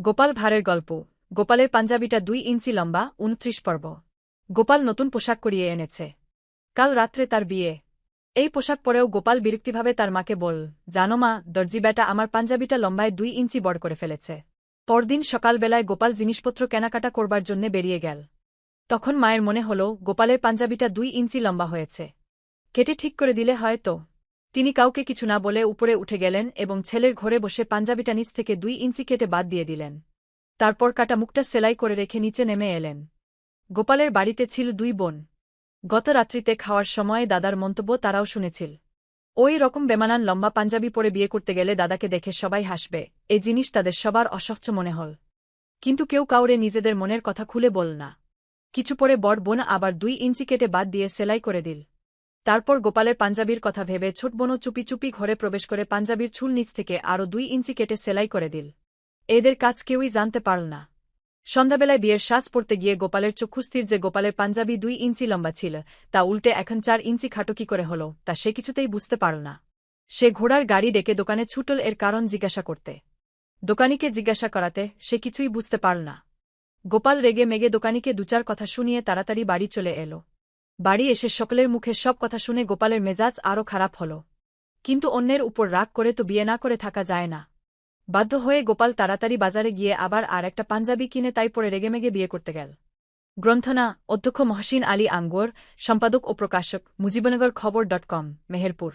গোপাল ভাঁড়ের গল্প। গোপালের পাঞ্জাবিটা দুই ইঞ্চি লম্বা, উনত্রিশ পর্ব। গোপাল নতুন পোশাক করিয়ে এনেছে। কাল রাত্রে তার বিয়ে। এই পোশাক পরেও গোপাল বিরক্তিভাবে তার মাকে বল, জানো মা, দর্জি বেটা আমার পাঞ্জাবিটা লম্বায় দুই ইঞ্চি বড় করে ফেলেছে। পরদিন সকালবেলায় গোপাল জিনিসপত্র কেনাকাটা করবার জন্যে বেরিয়ে গেল। তখন মায়ের মনে হল, গোপালের পাঞ্জাবিটা দুই ইঞ্চি লম্বা হয়েছে। কেটে ঠিক করে দিলে হয়তো তিনি কাউকে কিছু না বলে উপরে উঠে গেলেন এবং ছেলের ঘরে বসে পাঞ্জাবিটা নিচ থেকে দুই ইঞ্চি কেটে বাদ দিয়ে দিলেন। তারপর কাটা মুখটা সেলাই করে রেখে নিচে নেমে এলেন। গোপালের বাড়িতে ছিল দুই বোন। গত রাত্রিতে খাওয়ার সময় দাদার মন্তব্য তারাও শুনেছিল। ওই রকম বেমানান লম্বা পাঞ্জাবি পরে বিয়ে করতে গেলে দাদাকে দেখে সবাই হাসবে এই জিনিস তাদের সবার অসহ্য মনে হল। কিন্তু কেউ কাউরে নিজেদের মনের কথা খুলে বল না। কিছু পরে বড় বোন আবার দুই ইঞ্চি কেটে বাদ দিয়ে সেলাই করে দিল। তারপর গোপালের পাঞ্জাবির কথা ভেবে ছোট বোনও চুপি চুপি ঘরে প্রবেশ করে পাঞ্জাবির চুল নিচ থেকে আরও দুই ইঞ্চি কেটে সেলাই করে দিল। এদের কাজ কেউই জানতে পারল না। সন্ধ্যাবেলায় বিয়ের শ্বাস পড়তে গিয়ে গোপালের চক্ষুস্থির যে গোপালের পাঞ্জাবি দুই ইঞ্চি লম্বা ছিল, তা উল্টে এখন চার ইঞ্চি খাটো কি করে হল, তা সে কিছুতেই বুঝতে পারল না। সে ঘোড়ার গাড়ি ডেকে দোকানে ছুটল এর কারণ জিজ্ঞাসা করতে। দোকানিকে জিজ্ঞাসা করাতে সে কিছুই বুঝতে পারল না। গোপাল রেগে মেগে দোকানিকে দুচার কথা শুনিয়ে তাড়াতাড়ি বাড়ি চলে এল। বাড়ি এসে সকলের মুখে সব কথা শুনে গোপালের মেজাজ আরও খারাপ হল। কিন্তু অন্যের উপর রাগ করে তো বিয়ে না করে থাকা যায় না। বাধ্য হয়ে গোপাল তাড়াতাড়ি বাজারে গিয়ে আবার আর একটা পাঞ্জাবি কিনে তাই পরে রেগেমেগে বিয়ে করতে গেল। গ্রন্থনা, অধ্যক্ষ মহসিন আলী আঙ্গোর, সম্পাদক ও প্রকাশক, মুজিবনগর খবর ডট কম, মেহেরপুর।